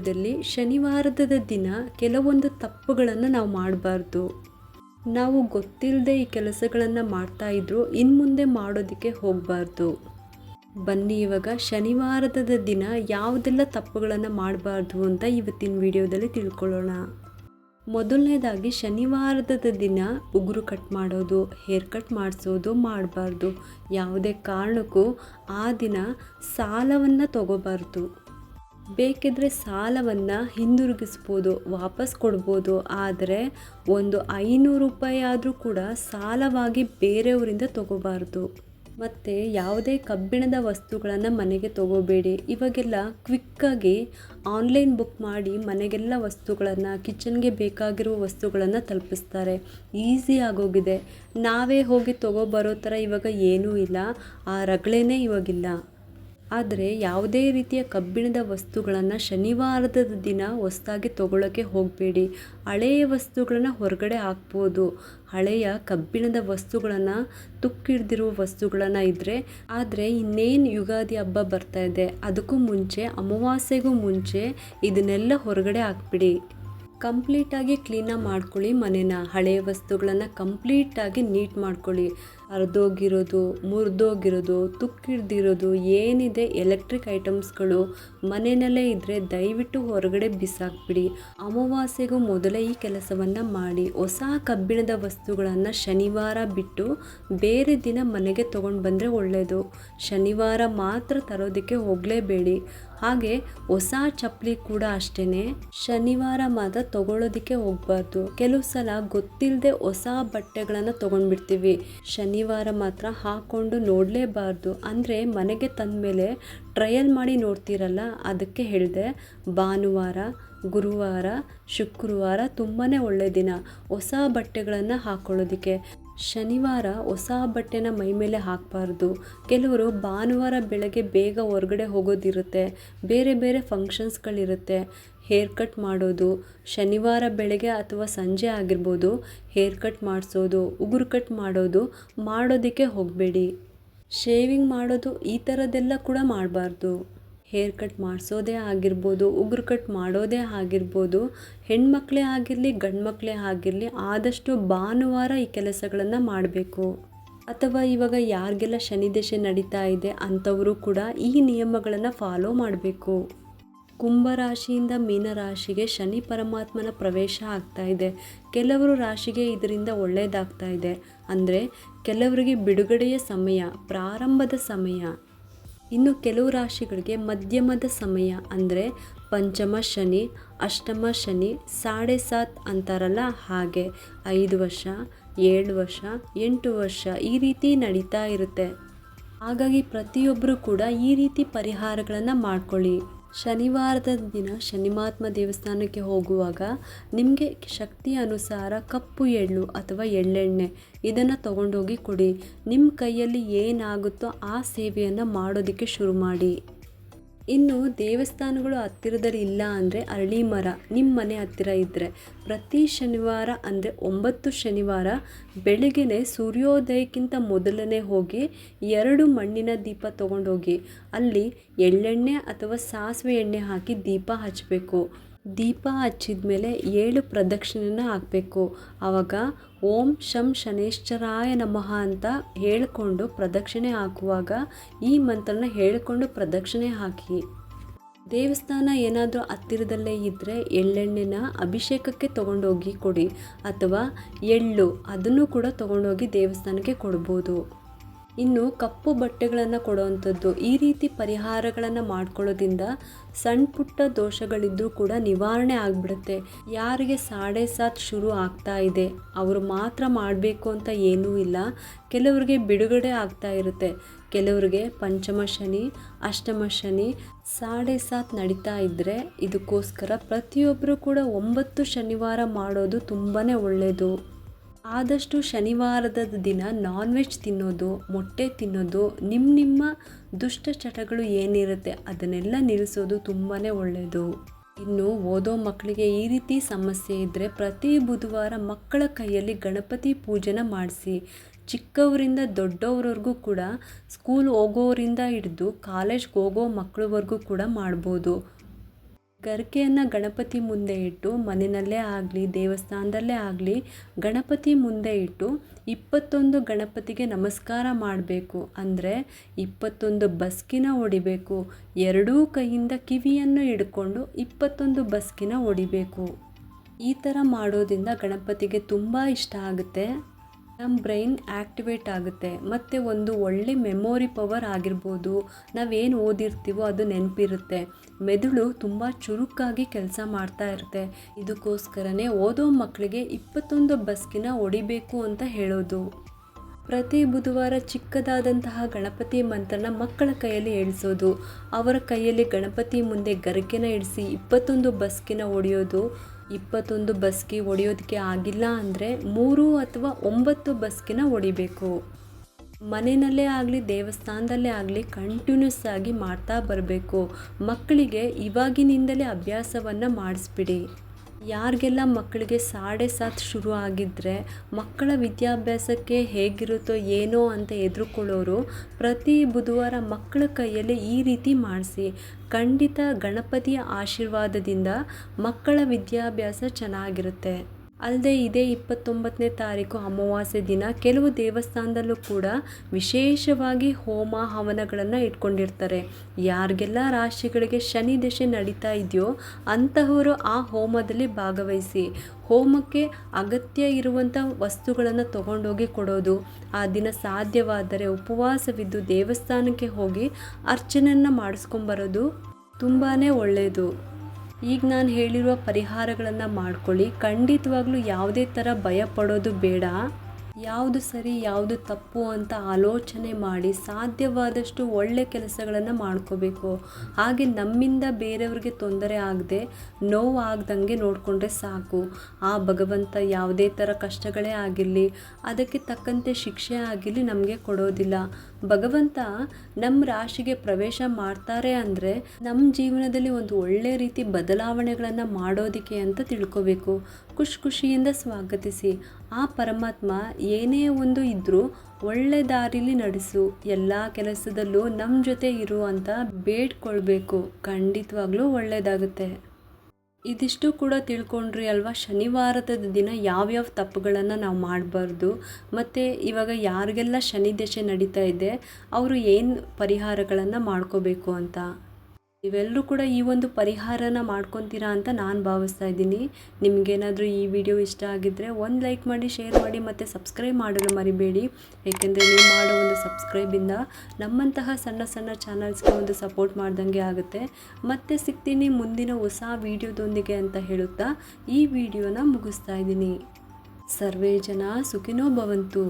ವಿಡಿಯೋದಲ್ಲಿ ಶನಿವಾರದ ದಿನ ಕೆಲವೊಂದು ತಪ್ಪುಗಳನ್ನು ನಾವು ಮಾಡಬಾರ್ದು. ನಾವು ಗೊತ್ತಿಲ್ಲದೆ ಈ ಕೆಲಸಗಳನ್ನು ಮಾಡ್ತಾ ಇದ್ರೂ ಇನ್ನು ಮುಂದೆ ಮಾಡೋದಕ್ಕೆ ಹೋಗಬಾರ್ದು. ಬನ್ನಿ ಇವಾಗ ಶನಿವಾರದ ದಿನ ಯಾವುದೆಲ್ಲ ತಪ್ಪುಗಳನ್ನು ಮಾಡಬಾರ್ದು ಅಂತ ಇವತ್ತಿನ ವಿಡಿಯೋದಲ್ಲಿ ತಿಳ್ಕೊಳ್ಳೋಣ. ಮೊದಲನೇದಾಗಿ ಶನಿವಾರದ ದಿನ ಉಗುರು ಕಟ್ ಮಾಡೋದು, ಹೇರ್ ಕಟ್ ಮಾಡಿಸೋದು ಮಾಡಬಾರ್ದು. ಯಾವುದೇ ಕಾರಣಕ್ಕೂ ಆ ದಿನ ಸಾಲವನ್ನು ತಗೋಬಾರ್ದು. ಬೇಕಿದ್ರೆ ಸಾಲವನ್ನು ಹಿಂದಿರುಗಿಸ್ಬೋದು, ವಾಪಸ್ ಕೊಡ್ಬೋದು. ಆದರೆ ಒಂದು ಐನೂರು ರೂಪಾಯಿ ಆದರೂ ಕೂಡ ಸಾಲವಾಗಿ ಬೇರೆಯವರಿಂದ ತಗೋಬಾರ್ದು. ಮತ್ತು ಯಾವುದೇ ಕಬ್ಬಿಣದ ವಸ್ತುಗಳನ್ನು ಮನೆಗೆ ತಗೋಬೇಡಿ. ಇವಾಗೆಲ್ಲ ಕ್ವಿಕ್ಕಾಗಿ ಆನ್ಲೈನ್ ಬುಕ್ ಮಾಡಿ ಮನೆಗೆಲ್ಲ ವಸ್ತುಗಳನ್ನು ಕಿಚನ್ಗೆ ಬೇಕಾಗಿರುವ ವಸ್ತುಗಳನ್ನು ತಲುಪಿಸ್ತಾರೆ. ಈಸಿ ಆಗೋಗಿದೆ. ನಾವೇ ಹೋಗಿ ತಗೋಬರೋ ಥರ ಇವಾಗ ಏನೂ ಇಲ್ಲ. ಆ ರಗಳೆನೇ ಇವಾಗಿಲ್ಲ. ಆದರೆ ಯಾವುದೇ ರೀತಿಯ ಕಬ್ಬಿಣದ ವಸ್ತುಗಳನ್ನು ಶನಿವಾರದ ದಿನ ಹೊಸ್ದಾಗಿ ತೊಗೊಳ್ಳೋಕ್ಕೆ ಹೋಗಬೇಡಿ. ಹಳೆಯ ವಸ್ತುಗಳನ್ನು ಹೊರಗಡೆ ಹಾಕ್ಬೋದು. ಹಳೆಯ ಕಬ್ಬಿಣದ ವಸ್ತುಗಳನ್ನು ತುಕ್ಕಿಡ್ದಿರುವ ವಸ್ತುಗಳನ್ನು ಇದ್ದರೆ ಆದರೆ ಇನ್ನೇನು ಯುಗಾದಿ ಹಬ್ಬ ಬರ್ತಾ ಇದೆ, ಅದಕ್ಕೂ ಮುಂಚೆ, ಅಮಾವಾಸ್ಯೆಗೂ ಮುಂಚೆ ಇದನ್ನೆಲ್ಲ ಹೊರಗಡೆ ಹಾಕ್ಬಿಡಿ. ಕಂಪ್ಲೀಟಾಗಿ ಕ್ಲೀನಾಗಿ ಮಾಡ್ಕೊಳ್ಳಿ ಮನೇನ. ಹಳೆಯ ವಸ್ತುಗಳನ್ನು ಕಂಪ್ಲೀಟಾಗಿ ನೀಟ್ ಮಾಡ್ಕೊಳ್ಳಿ. ಹರಿದೋಗಿರೋದು, ಮುರಿದೋಗಿರೋದು, ತುಕ್ಕಿಡ್ದಿರೋದು, ಏನಿದೆ ಎಲೆಕ್ಟ್ರಿಕ್ ಐಟಮ್ಸ್ಗಳು ಮನೆಯಲ್ಲೇ ಇದ್ದರೆ ದಯವಿಟ್ಟು ಹೊರಗಡೆ ಬಿಸಾಕ್ಬಿಡಿ. ಅಮಾವಾಸ್ಯೆಗೂ ಮೊದಲೇ ಈ ಕೆಲಸವನ್ನು ಮಾಡಿ. ಹೊಸ ಕಬ್ಬಿಣದ ವಸ್ತುಗಳನ್ನು ಶನಿವಾರ ಬಿಟ್ಟು ಬೇರೆ ದಿನ ಮನೆಗೆ ತೊಗೊಂಡು ಬಂದರೆ ಒಳ್ಳೆಯದು ಶನಿವಾರ ಮಾತ್ರ ತರೋದಕ್ಕೆ ಹೋಗಲೇಬೇಡಿ. ಹಾಗೆ ಹೊಸ ಚಪ್ಪಲಿ ಕೂಡ ಅಷ್ಟೇ ಶನಿವಾರ ಮಾತ್ರ ತಗೊಳ್ಳೋದಕ್ಕೆ ಹೋಗಬಾರ್ದು. ಕೆಲವು ಸಲ ಗೊತ್ತಿಲ್ಲದೆ ಹೊಸ ಬಟ್ಟೆಗಳನ್ನು ತೊಗೊಂಡ್ಬಿಡ್ತೀವಿ. ಶನಿವಾರ ಮಾತ್ರ ಹಾಕ್ಕೊಂಡು ನೋಡಲೇಬಾರ್ದು. ಅಂದರೆ ಮನೆಗೆ ತಂದ ಮೇಲೆ ಟ್ರಯಲ್ ಮಾಡಿ ನೋಡ್ತೀರಲ್ಲ, ಅದಕ್ಕೆ ಹೇಳಿದೆ, ಭಾನುವಾರ, ಗುರುವಾರ, ಶುಕ್ರವಾರ ತುಂಬಾ ಒಳ್ಳೆಯ ದಿನ. ಹೊಸ ಬಟ್ಟೆಗಳನ್ನು ಹಾಕ್ಕೊಳ್ಳೋದಕ್ಕೆ ಶನಿವಾರ ಹೊಸ ಬಟ್ಟೆನ ಮೈ ಮೇಲೆ ಹಾಕಬಾರ್ದು. ಕೆಲವರು ಭಾನುವಾರ ಬೆಳಗ್ಗೆ ಬೇಗ ಹೊರಗಡೆ ಹೋಗೋದಿರುತ್ತೆ. ಬೇರೆ ಬೇರೆ ಫಂಕ್ಷನ್ಸ್ಗಳಿರುತ್ತೆ ಹೇರ್ ಕಟ್ ಮಾಡೋದು, ಶನಿವಾರ ಬೆಳಗ್ಗೆ ಅಥವಾ ಸಂಜೆ ಆಗಿರ್ಬೋದು, ಹೇರ್ ಕಟ್ ಮಾಡಿಸೋದು, ಉಗುರು ಕಟ್ ಮಾಡೋದು, ಮಾಡೋದಕ್ಕೆ ಹೋಗಬೇಡಿ. ಶೇವಿಂಗ್ ಮಾಡೋದು ಈ ಥರದ್ದೆಲ್ಲ ಕೂಡ ಮಾಡಬಾರ್ದು. ಹೇರ್ ಕಟ್ ಮಾಡಿಸೋದೇ ಆಗಿರ್ಬೋದು, ಉಗುರು ಕಟ್ ಮಾಡೋದೇ ಆಗಿರ್ಬೋದು, ಹೆಣ್ಮಕ್ಳೇ ಆಗಿರಲಿ ಗಂಡು ಮಕ್ಕಳೇ ಆಗಿರಲಿ, ಆದಷ್ಟು ಭಾನುವಾರ ಈ ಕೆಲಸಗಳನ್ನು ಮಾಡಬೇಕು. ಅಥವಾ ಇವಾಗ ಯಾರಿಗೆಲ್ಲ ಶನಿದಶೆ ನಡೀತಾ ಇದೆ ಅಂಥವರು ಕೂಡ ಈ ನಿಯಮಗಳನ್ನು ಫಾಲೋ ಮಾಡಬೇಕು. ಕುಂಭರಾಶಿಯಿಂದ ಮೀನರಾಶಿಗೆ ಶನಿ ಪರಮಾತ್ಮನ ಪ್ರವೇಶ ಆಗ್ತಾ ಇದೆ. ಕೆಲವರು ರಾಶಿಗೆ ಇದರಿಂದ ಒಳ್ಳೆಯದಾಗ್ತಾ ಇದೆ. ಅಂದರೆ ಕೆಲವರಿಗೆ ಬಿಡುಗಡೆಯ ಸಮಯ, ಪ್ರಾರಂಭದ ಸಮಯ. ಇನ್ನು ಕೆಲವು ರಾಶಿಗಳಿಗೆ ಮಧ್ಯಮದ ಸಮಯ, ಅಂದರೆ ಪಂಚಮ ಶನಿ, ಅಷ್ಟಮ ಶನಿ, ಸಾಡೆ ಸಾತ್ ಅಂತಾರಲ್ಲ ಹಾಗೆ. ಐದು ವರ್ಷ, ಏಳು ವರ್ಷ, ಎಂಟು ವರ್ಷ ಈ ರೀತಿ ನಡೀತಾ ಇರುತ್ತೆ. ಹಾಗಾಗಿ ಪ್ರತಿಯೊಬ್ಬರು ಕೂಡ ಈ ರೀತಿ ಪರಿಹಾರಗಳನ್ನು ಮಾಡ್ಕೊಳ್ಳಿ. ಶನಿವಾರದ ದಿನ ಶನಿಮಾತ್ಮ ದೇವಸ್ಥಾನಕ್ಕೆ ಹೋಗುವಾಗ ನಿಮಗೆ ಶಕ್ತಿ ಅನುಸಾರ ಕಪ್ಪು ಎಳ್ಳು ಅಥವಾ ಎಳ್ಳೆಣ್ಣೆ ಇದನ್ನು ತಗೊಂಡೋಗಿ ಕೊಡಿ. ನಿಮ್ಮ ಕೈಯಲ್ಲಿ ಏನಾಗುತ್ತೋ ಆ ಸೇವೆಯನ್ನು ಮಾಡೋದಕ್ಕೆ ಶುರು ಮಾಡಿ. ಇನ್ನು ದೇವಸ್ಥಾನಗಳು ಹತ್ತಿರದಲ್ಲಿ ಇಲ್ಲ ಅಂದರೆ ಅರಳಿ ಮರ ನಿಮ್ಮ ಮನೆ ಹತ್ತಿರ ಇದ್ದರೆ ಪ್ರತಿ ಶನಿವಾರ ಅಂದರೆ ಒಂಬತ್ತು ಶನಿವಾರ ಬೆಳಗ್ಗೆ ಸೂರ್ಯೋದಯಕ್ಕಿಂತ ಮೊದಲನೇ ಹೋಗಿ ಎರಡು ಮಣ್ಣಿನ ದೀಪ ತೊಗೊಂಡೋಗಿ ಅಲ್ಲಿ ಎಳ್ಳೆಣ್ಣೆ ಅಥವಾ ಸಾಸಿವೆ ಎಣ್ಣೆ ಹಾಕಿ ದೀಪ ಹಚ್ಚಬೇಕು ದೀಪ ಹಚ್ಚಿದ ಮೇಲೆ ಏಳು ಪ್ರದಕ್ಷಿಣೆನ ಹಾಕಬೇಕು. ಆವಾಗ ಓಂ ಶಂ ಶನೇಶ್ವರಾಯ ನಮಃ ಅಂತ ಹೇಳಿಕೊಂಡು ಪ್ರದಕ್ಷಿಣೆ ಹಾಕುವಾಗ ಈ ಮಂತ್ರನ ಹೇಳಿಕೊಂಡು ಪ್ರದಕ್ಷಿಣೆ ಹಾಕಿ. ದೇವಸ್ಥಾನ ಏನಾದರೂ ಹತ್ತಿರದಲ್ಲೇ ಇದ್ದರೆ ಎಳ್ಳೆಣ್ಣೆನ ಅಭಿಷೇಕಕ್ಕೆ ತಗೊಂಡೋಗಿ ಕೊಡಿ. ಅಥವಾ ಎಳ್ಳು ಅದನ್ನು ಕೂಡ ತಗೊಂಡೋಗಿ ದೇವಸ್ಥಾನಕ್ಕೆ ಕೊಡ್ಬೋದು. ಇನ್ನು ಕಪ್ಪು ಬಟ್ಟೆಗಳನ್ನು ಕೊಡುವಂಥದ್ದು, ಈ ರೀತಿ ಪರಿಹಾರಗಳನ್ನು ಮಾಡ್ಕೊಳ್ಳೋದ್ರಿಂದ ಸಣ್ಣ ಪುಟ್ಟ ದೋಷಗಳಿದ್ದರೂ ಕೂಡ ನಿವಾರಣೆ ಆಗಿಬಿಡುತ್ತೆ. ಯಾರಿಗೆ ಸಾಡೆ ಸಾತ್ ಶುರು ಆಗ್ತಾ ಇದೆ, ಅವರು ಮಾತ್ರ ಮಾಡಬೇಕು ಅಂತ ಏನೂ ಇಲ್ಲ. ಕೆಲವರಿಗೆ ಬಿಡುಗಡೆ ಆಗ್ತಾ ಇರುತ್ತೆ. ಕೆಲವರಿಗೆ ಪಂಚಮ ಶನಿ, ಅಷ್ಟಮ ಶನಿ ಸಾಡೆ ಸಾತ್ ನಡೀತಾ ಇದ್ದರೆ ಇದಕ್ಕೋಸ್ಕರ ಪ್ರತಿಯೊಬ್ಬರು ಕೂಡ ಒಂಬತ್ತು ಶನಿವಾರ ಮಾಡೋದು ತುಂಬಾ ಒಳ್ಳೆಯದು ಆದಷ್ಟು ಶನಿವಾರದ ದಿನ ನಾನ್ ವೆಜ್ ತಿನ್ನೋದು, ಮೊಟ್ಟೆ ತಿನ್ನೋದು ನಿಮ್ಮ ನಿಮ್ಮ ದುಷ್ಟ ಚಟಗಳು ಏನಿರುತ್ತೆ ಅದನ್ನೆಲ್ಲ ನಿಲ್ಲಿಸೋದು ತುಂಬಾ ಒಳ್ಳೆಯದು ಇನ್ನು ಓದೋ ಮಕ್ಕಳಿಗೆ ಈ ರೀತಿ ಸಮಸ್ಯೆ ಇದ್ದರೆ ಪ್ರತಿ ಬುಧವಾರ ಮಕ್ಕಳ ಕೈಯಲ್ಲಿ ಗಣಪತಿ ಪೂಜೆನ ಮಾಡಿಸಿ. ಚಿಕ್ಕವರಿಂದ ದೊಡ್ಡವರವರೆಗೂ ಕೂಡ ಸ್ಕೂಲ್ ಹೋಗೋರಿಂದ ಹಿಡಿದು ಕಾಲೇಜ್ಗೆ ಹೋಗೋ ಮಕ್ಕಳವರೆಗೂ ಕೂಡ ಮಾಡ್ಬೋದು. ಗರಿಕೆಯನ್ನು ಗಣಪತಿ ಮುಂದೆ ಇಟ್ಟು ಮನೆಯಲ್ಲೇ ಆಗಲಿ, ದೇವಸ್ಥಾನದಲ್ಲೇ ಆಗಲಿ, ಗಣಪತಿ ಮುಂದೆ ಇಟ್ಟು ಇಪ್ಪತ್ತೊಂದು ಗಣಪತಿಗೆ ನಮಸ್ಕಾರ ಮಾಡಬೇಕು. ಅಂದರೆ ಇಪ್ಪತ್ತೊಂದು ಬಸ್ಕಿನ ಹೊಡಿಬೇಕು. ಎರಡೂ ಕೈಯಿಂದ ಕಿವಿಯನ್ನು ಹಿಡ್ಕೊಂಡು ಇಪ್ಪತ್ತೊಂದು ಬಸ್ಕಿನ ಹೊಡಿಬೇಕು. ಈ ಥರ ಮಾಡೋದ್ರಿಂದ ಗಣಪತಿಗೆ ತುಂಬ ಇಷ್ಟ ಆಗುತ್ತೆ. ನಮ್ಮ ಬ್ರೈನ್ ಆ್ಯಕ್ಟಿವೇಟ್ ಆಗುತ್ತೆ. ಮತ್ತು ಒಂದು ಒಳ್ಳೆ ಮೆಮೊರಿ ಪವರ್ ಆಗಿರ್ಬೋದು. ನಾವೇನು ಓದಿರ್ತೀವೋ ಅದು ನೆನಪಿರುತ್ತೆ. ಮೆದುಳು ತುಂಬ ಚುರುಕಾಗಿ ಕೆಲಸ ಮಾಡ್ತಾ ಇರುತ್ತೆ. ಇದಕ್ಕೋಸ್ಕರನೇ ಓದೋ ಮಕ್ಕಳಿಗೆ ಇಪ್ಪತ್ತೊಂದು ಬಸ್ಕಿನ ಹೊಡಿಬೇಕು ಅಂತ ಹೇಳೋದು. ಪ್ರತಿ ಬುಧವಾರ ಚಿಕ್ಕದಾದಂತಹ ಗಣಪತಿ ಮಂತ್ರನ ಮಕ್ಕಳ ಕೈಯಲ್ಲಿ ಹೇಳಿಸೋದು ಅವರ ಕೈಯಲ್ಲಿ ಗಣಪತಿ ಮುಂದೆ ಗರಿಕೆನ ಇಡಿಸಿ ಇಪ್ಪತ್ತೊಂದು ಬಸ್ಕಿನ ಹೊಡೆಯೋದು. ಇಪ್ಪತ್ತೊಂದು ಬಸ್ಕಿ ಹೊಡೆಯೋದಕ್ಕೆ ಆಗಿಲ್ಲ ಅಂದರೆ ಮೂರು ಅಥವಾ ಒಂಬತ್ತು ಬಸ್ಕಿನ ಹೊಡಿಬೇಕು. ಮನೆಯಲ್ಲೇ ಆಗಲಿ, ದೇವಸ್ಥಾನದಲ್ಲೇ ಆಗಲಿ ಕಂಟಿನ್ಯೂಸ್ ಆಗಿ ಮಾಡ್ತಾ ಬರಬೇಕು. ಮಕ್ಕಳಿಗೆ ಇವಾಗಿನಿಂದಲೇ ಅಭ್ಯಾಸವನ್ನು ಮಾಡಿಸ್ಬಿಡಿ. ಯಾರಿಗೆಲ್ಲ ಮಕ್ಕಳಿಗೆ ಸಾಡೆ ಸಾತ್ ಶುರು ಆಗಿದ್ದರೆ ಮಕ್ಕಳ ವಿದ್ಯಾಭ್ಯಾಸಕ್ಕೆ ಹೇಗಿರುತ್ತೋ ಏನೋ ಅಂತ ಎದುರುಕೊಳ್ಳೋರು ಪ್ರತಿ ಬುಧವಾರ ಮಕ್ಕಳ ಕೈಯಲ್ಲಿ ಈ ರೀತಿ ಮಾಡಿಸಿ, ಖಂಡಿತ ಗಣಪತಿಯ ಆಶೀರ್ವಾದದಿಂದ ಮಕ್ಕಳ ವಿದ್ಯಾಭ್ಯಾಸ ಚೆನ್ನಾಗಿರುತ್ತೆ. ಅಲ್ಲದೆ ಇದೇ ಇಪ್ಪತ್ತೊಂಬತ್ತನೇ ತಾರೀಕು ಅಮಾವಾಸ್ಯೆ ದಿನ ಕೆಲವು ದೇವಸ್ಥಾನದಲ್ಲೂ ಕೂಡ ವಿಶೇಷವಾಗಿ ಹೋಮ ಹವನಗಳನ್ನು ಇಟ್ಕೊಂಡಿರ್ತಾರೆ. ಯಾರಿಗೆಲ್ಲ ರಾಶಿಗಳಿಗೆ ಶನಿ ದಶೆ ನಡೀತಾ ಇದೆಯೋ ಅಂತಹವರು ಆ ಹೋಮದಲ್ಲಿ ಭಾಗವಹಿಸಿ ಹೋಮಕ್ಕೆ ಅಗತ್ಯ ಇರುವಂಥ ವಸ್ತುಗಳನ್ನು ತಗೊಂಡೋಗಿ ಕೊಡೋದು. ಆ ದಿನ ಸಾಧ್ಯವಾದರೆ ಉಪವಾಸವಿದ್ದು ದೇವಸ್ಥಾನಕ್ಕೆ ಹೋಗಿ ಅರ್ಚನೆಯನ್ನು ಮಾಡಿಸ್ಕೊಂಬರೋದು ತುಂಬಾ ಒಳ್ಳೆಯದು ಈಗ ನಾನು ಹೇಳಿರುವ ಪರಿಹಾರಗಳನ್ನು ಮಾಡ್ಕೊಳ್ಳಿ. ಖಂಡಿತವಾಗ್ಲೂ ಯಾವುದೇ ಥರ ಭಯ ಪಡೋದು ಬೇಡ. ಯಾವುದು ಸರಿ, ಯಾವುದು ತಪ್ಪು ಅಂತ ಆಲೋಚನೆ ಮಾಡಿ ಸಾಧ್ಯವಾದಷ್ಟು ಒಳ್ಳೆ ಕೆಲಸಗಳನ್ನು ಮಾಡ್ಕೋಬೇಕು. ಹಾಗೆ ನಮ್ಮಿಂದ ಬೇರೆಯವ್ರಿಗೆ ತೊಂದರೆ ಆಗದೆ ನೋವು ಆಗ್ದಂಗೆ ನೋಡಿಕೊಂಡ್ರೆ ಸಾಕು. ಆ ಭಗವಂತ ಯಾವುದೇ ಥರ ಕಷ್ಟಗಳೇ ಆಗಿರಲಿ, ಅದಕ್ಕೆ ತಕ್ಕಂತೆ ಶಿಕ್ಷೆ ಆಗಿರಲಿ ನಮಗೆ ಕೊಡೋದಿಲ್ಲ. ಭಗವಂತ ನಮ್ಮ ರಾಶಿಗೆ ಪ್ರವೇಶ ಮಾಡ್ತಾರೆ ಅಂದರೆ ನಮ್ಮ ಜೀವನದಲ್ಲಿ ಒಂದು ಒಳ್ಳೆ ರೀತಿ ಬದಲಾವಣೆಗಳನ್ನು ಮಾಡೋದಕ್ಕೆ ಅಂತ ತಿಳ್ಕೋಬೇಕು. ಖುಷಿ ಖುಷಿಯಿಂದ ಸ್ವಾಗತಿಸಿ. ಆ ಪರಮಾತ್ಮ ಏನೇ ಒಂದು ಇದ್ದರೂ ಒಳ್ಳೆ ದಾರಿಲಿ ನಡೆಸು. ಎಲ್ಲ ಕೆಲಸದಲ್ಲೂ ನಮ್ಮ ಜೊತೆ ಇರು ಅಂತ ಬೇಡ್ಕೊಳ್ಬೇಕು. ಖಂಡಿತವಾಗ್ಲೂ ಒಳ್ಳೆಯದಾಗುತ್ತೆ ಇದಿಷ್ಟು ಕೂಡ ತಿಳ್ಕೊಂಡ್ರಿ ಅಲ್ವಾ? ಶನಿವಾರದ ದಿನ ಯಾವ್ಯಾವ ತಪ್ಪುಗಳನ್ನು ನಾವು ಮಾಡಬಾರ್ದು, ಮತ್ತು ಇವಾಗ ಯಾರಿಗೆಲ್ಲ ಶನಿ ದಶೆ ನಡೀತಾ ಇದೆ, ಅವರು ಏನು ಪರಿಹಾರಗಳನ್ನು ಮಾಡ್ಕೋಬೇಕು ಅಂತ? ನೀವೆಲ್ಲರೂ ಕೂಡ ಈ ಒಂದು ಪರಿಹಾರನ ಮಾಡ್ಕೊತೀರಾ ಅಂತ ನಾನು ಭಾವಿಸ್ತಾ ಇದ್ದೀನಿ. ನಿಮಗೇನಾದರೂ ಈ ವಿಡಿಯೋ ಇಷ್ಟ ಆಗಿದ್ದರೆ ಒಂದು ಲೈಕ್ ಮಾಡಿ, ಶೇರ್ ಮಾಡಿ ಮತ್ತು ಸಬ್ಸ್ಕ್ರೈಬ್ ಮಾಡಲು ಮರಿಬೇಡಿ. ಏಕೆಂದರೆ ನೀವು ಮಾಡೋ ಒಂದು ಸಬ್ಸ್ಕ್ರೈಬಿಂದ ನಮ್ಮಂತಹ ಸಣ್ಣ ಸಣ್ಣ ಚಾನಲ್ಸ್ಗೆ ಒಂದು ಸಪೋರ್ಟ್ ಮಾಡ್ದಂಗೆ ಆಗುತ್ತೆ. ಮತ್ತೆ ಸಿಗ್ತೀನಿ ಮುಂದಿನ ಹೊಸ ವಿಡಿಯೋದೊಂದಿಗೆ ಅಂತ ಹೇಳುತ್ತಾ ಈ ವಿಡಿಯೋನ ಮುಗಿಸ್ತಾ ಇದ್ದೀನಿ. ಸರ್ವೇ ಜನ ಸುಖಿನೋ ಭವಂತು.